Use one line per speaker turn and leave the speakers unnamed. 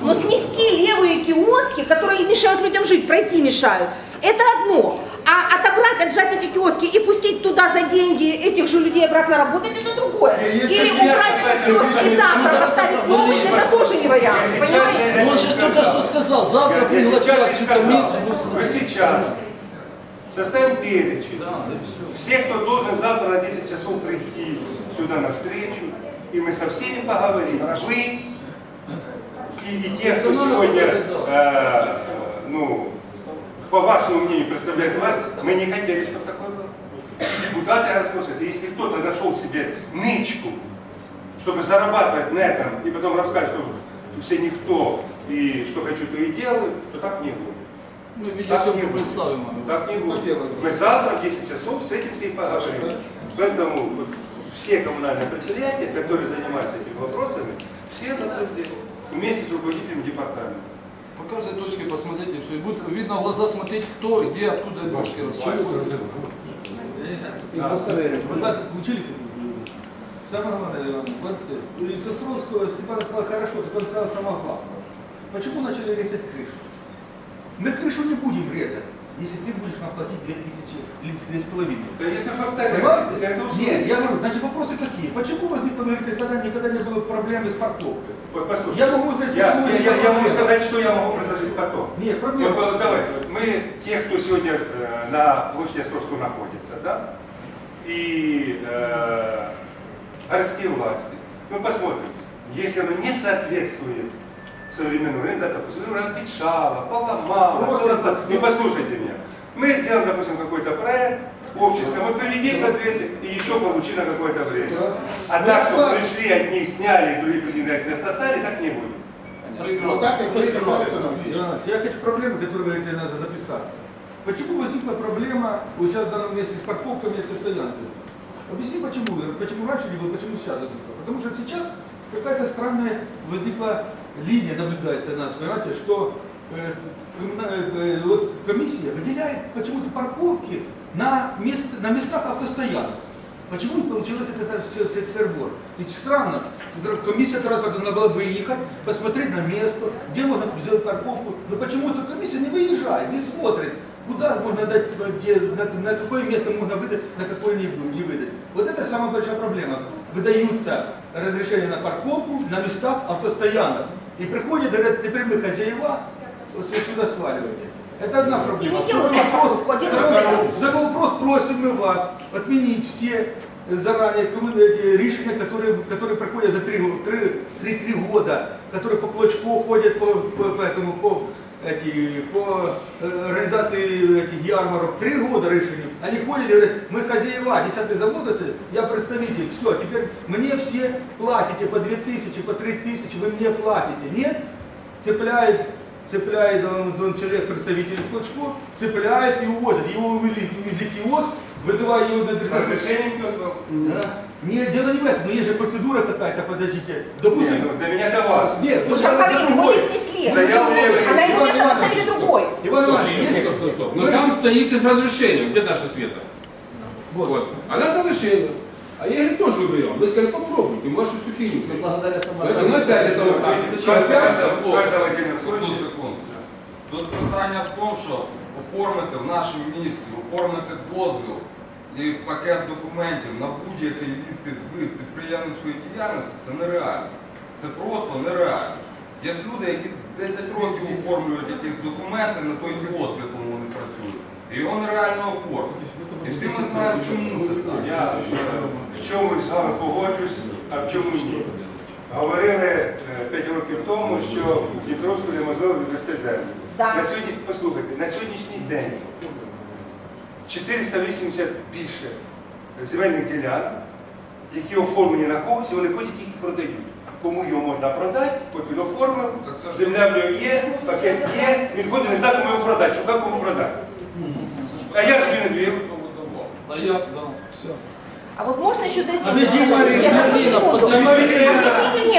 Но снести левые киоски, которые мешают людям жить, пройти мешают, это одно. А отобрать, отжать эти киоски и пустить туда за деньги этих же людей обратно работать, это другое.
Есть
Или убрать эти киоски и завтра поставить новые, это тоже не вариант, понимаете?
Он же только что сказал, завтра пригласят всю комиссию.
Вы сейчас составим перечень.
Да, да и все.
Все, кто должен завтра на 10 часов прийти сюда на встречу, и мы со всеми поговорим. Вы и, и те, кто сегодня, э, ну, по вашему мнению, представляет власть, мы не хотели, чтобы такое было. Депутаты рассказывают, если кто-то нашел себе нычку, чтобы зарабатывать на этом, и потом рассказать, что все никто, и что хочу, то и делаю, то так не будет.
Мы
Так не будет. Так не будет. Мы завтра в 10 часов встретимся и поговорим. Поэтому вот все коммунальные предприятия, которые занимаются этими вопросами, все завтра здесь, вместе с руководителем департамента.
По каждой точке посмотрите все. И будет видно в глаза смотреть, кто, где, откуда игрушки рассчитывают.
Вы нас учили Самое главное, вот, и Состровского Степан сказал хорошо, так он сказал самое главное. Почему начали резать крышу? Мы крышу не будем резать, если ты будешь нам платить 2000 или 2,5.
Да это повторяю. Это
Нет, я говорю, значит вопросы какие? Почему возникло, вы говорите, когда никогда не было проблемы с парковкой?
Послушай,
Я могу сказать,
я,
почему
я,
возникла
я, я могу сказать, что я могу предложить потом.
Нет, проблема.
вот давайте, вот мы, те, кто сегодня э, на площади Островского находится, да, и э, городские власти, мы посмотрим, если оно не соответствует современному времени, да, допустим, ну, отвечало, поломало,
Просто
что-то,
так,
не послушайте меня. Мы сделаем, допустим, какой-то проект, общество, мы приведем в соответствие и еще получили на какое-то время. А так, что пришли, одни сняли, другие принять место стали, так не будет.
Вот так и Я хочу проблемы, которые вы говорите, надо записать. Почему возникла проблема вот сейчас в данном месте с парковками этой стоянки? Объясни, почему, почему раньше не было, почему сейчас возникла. Потому что сейчас какая-то странная возникла линия, наблюдается у нас, понимаете, что э, коммуна- э, вот комиссия выделяет почему-то парковки на, мест, на местах автостоянок. Почему получилось это все, сербор? Ведь странно, комиссия должна была выехать, посмотреть на место, где можно сделать парковку. Но почему-то комиссия не выезжает, не смотрит, куда можно дать, где, на, на какое место можно выдать, на какое не, не выдать. Вот это самая большая проблема. Выдаются разрешения на парковку на местах автостоянок. И приходят, говорят, теперь мы хозяева, вот все сюда сваливайте. Это одна проблема.
И не делают
вопрос, второй- вопрос, просим мы вас отменить все заранее комму- эти решения, которые, которые проходят за 3-3 года, которые по клочку ходят по, по, по этому, по, эти, по э, организации этих ярмарок, три года решения. Они ходят и говорят, мы хозяева, 10 завод, это, я представитель, все, теперь мне все платите по 2000, по 3000, вы мне платите. Нет? Цепляет цепляет он, он человек, представитель Клочко, цепляет и увозит. Его увели, увезли киоск, вызывая его на
С разрешением кто
Да. Не, дело не в этом, но есть же процедура какая-то, подождите. Допустим,
Нет, ну, для меня это важно.
нет,
Ну,
ну, это
говорили, его не снесли.
Стоял левый.
А на его место поставили другой.
Иван Иванович,
Стоп,
есть?
стоп, стоп, стоп. Но там стоит и с разрешением. Где наша Света?
Вот.
Вот. Она с разрешением. А я говорю, тоже выберем. Вы сказали, попробуйте, вашу всю фигню.
Благодаря
Поэтому мы опять это вот так.
Зачем
Опять
опять
слово.
Тут питання в тому, що оформити в нашому міністрі, оформити дозвіл і пакет документів на будь-який вид підприємницької діяльності це нереально. Це просто нереально. Є люди, які 10 років оформлюють якісь документи на той кіоск, в якому вони працюють. І його нереально оформити. І всі ми знаємо, чому це так.
Я в чомусь з вами погоджусь, а в чому ні. Говорили 5 років тому, що в Дніпровську неможливо відвести землю.
Да.
На сьогодні, послухайте, на сьогоднішній день 480 більше земельних ділянок, які оформлені на когось, і вони ходять їх і продають. Кому його можна продати, от він оформив, земля в нього є, пакет є, він ходить, не знає, кому його продати, шукав кому продати. А я тобі не вірю.
А я, да, все.
А вот можно еще зайти?
Подожди, Марина,
Я
Марина, подожди.
Мне,